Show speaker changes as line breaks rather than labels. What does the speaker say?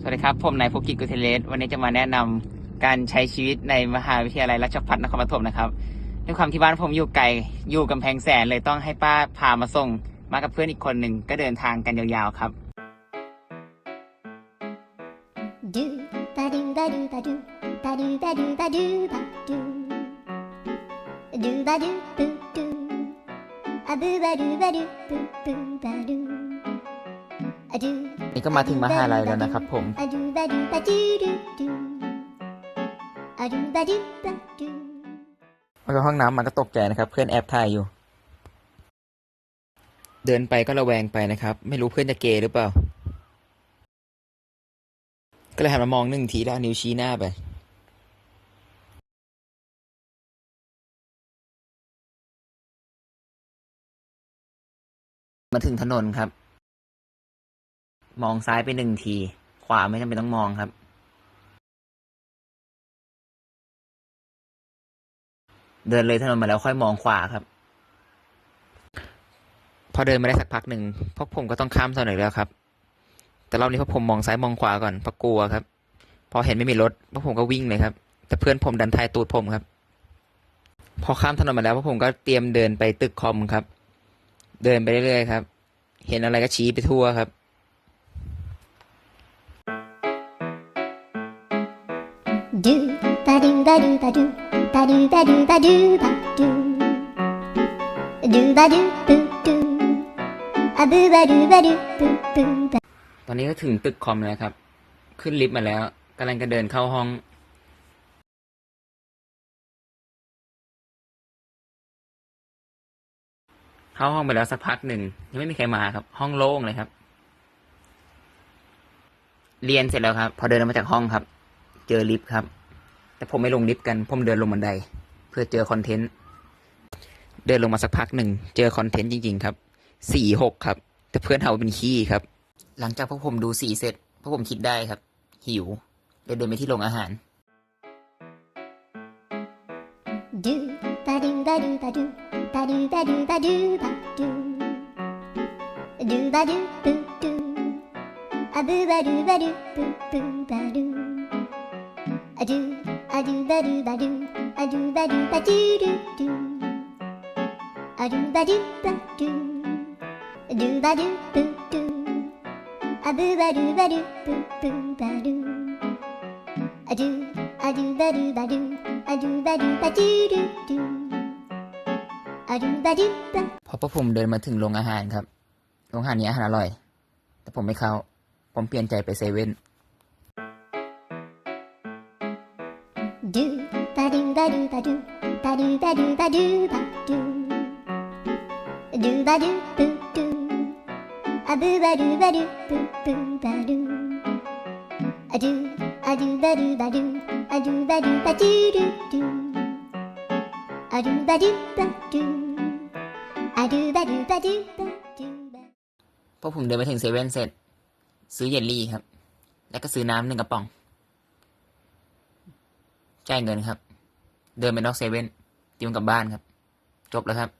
สวัสดีครับ ผมนายภกิจกุเทเลส วันนี้จะมาแนะนำการใช้ชีวิตในมหาวิทยาลัยราชภัฏนครปฐมนะครับ ด้วยความที่บ้านผมอยู่ไกล อยู่กำแพงแสนเลยต้องให้ป้าพามาส่ง มากับเพื่อนอีกคนหนึ่งก็เดินทางกันยาวๆครับ
ดูบาดูบาดูบาดูบาดูบาดูบาดูบาดูดูบาดูบูดูอะบูบาดูบาดูบูบูบาดู
นี่ก็มาถึงมหาลัยแล้วนะครับผม แล้วก็ห้องน้ำมันก็ตกใจนะครับ เพื่อนแอบถ่ายอยู่ เดินไปก็ระแวงไปนะครับ ไม่รู้เพื่อนจะเกย์หรือเปล่า ก็เลยหันมามองหนึ่งทีแล้วนิ้วชี้หน้าไป มาถึงถนนครับ มองซ้ายไปหนึ่งที ขวาไม่จำเป็นต้องมองครับ เดินเลยถนนมาแล้วค่อยมองขวาครับ พอเดินมาได้สักพักหนึ่งพวกผมก็ต้องข้ามถนนแล้วครับ แต่รอบนี้พวกผมมองซ้ายมองขวาก่อนเพราะกลัวครับ พอเห็นไม่มีรถพวกผมก็วิ่งเลยครับ แต่เพื่อนผมดันทายตูดผมครับ พอข้ามถนนมาแล้วพวกผมก็เตรียมเดินไปตึกคอมครับ เดินไปเรื่อยๆครับ เห็นอะไรก็ชี้ไปทั่วครับ
ดูบาดูบาดูบาดูบาดูบาดูบาดูบาดูดูบาดูบูบูอาบูบาดูบาดูบูบู
ตอนนี้ก็ถึงตึกคอมแล้วครับ ขึ้นลิฟต์มาแล้วกำลังจะเดินเข้าห้องเข้าห้องไปแล้วสักพักหนึ่งยังไม่มีใครมาครับ ห้องโล่งเลยครับ เรียนเสร็จแล้วครับ พอเดินออกมาจากห้องครับ เจอลิฟต์ครับ แต่ผมไม่ลงลิฟต์กัน ผมเดินลงบันได เพื่อเจอคอนเทนต์ เดินลงมาสักพักหนึ่ง เจอคอนเทนต์จริง ๆ ครับ สี่หกครับ แต่เพื่อนเฮาเป็นขี้ครับ หลังจากพวกผมดูสี่เสร็จพวกผมคิดได้ครับ หิวเลยเดินไปที่โรงอาหาร
ดูบาดูบาดูบาดูบาดูบาดูบาดูบาดูดูบาดูบูดูอะบูบาดูบาดูบูบูบาดู a do a do ba do ba do a do ba do ba do do do a do ba do ba do do ba do boo do a boo ba do ba do boo boo ba do a do a do ba do ba do a do ba do ba do do do a do ba do ba
พอพวกผมเดินมาถึงโรงอาหารครับ โรงอาหารนี้อาหารอร่อย แต่ผมไม่เข้า ผมเปลี่ยนใจไปเซเว่น
do ba do ba do ba do ba do ba do ba do ba do do ba do boo do a boo ba do ba do boo boo ba do a do a do ba do ba do a do ba do ba do do do a do ba do ba do a do ba do ba do ba do
พอผมเดินไปถึงเซเว่นเสร็จ ซื้อเยลลี่ครับ แล้วก็ซื้อน้ำหนึ่งกระป๋อง จ่ายเงินครับ เดินไปนอกเซเว่นเตรียมกลับบ้านครับ จบแล้วครับ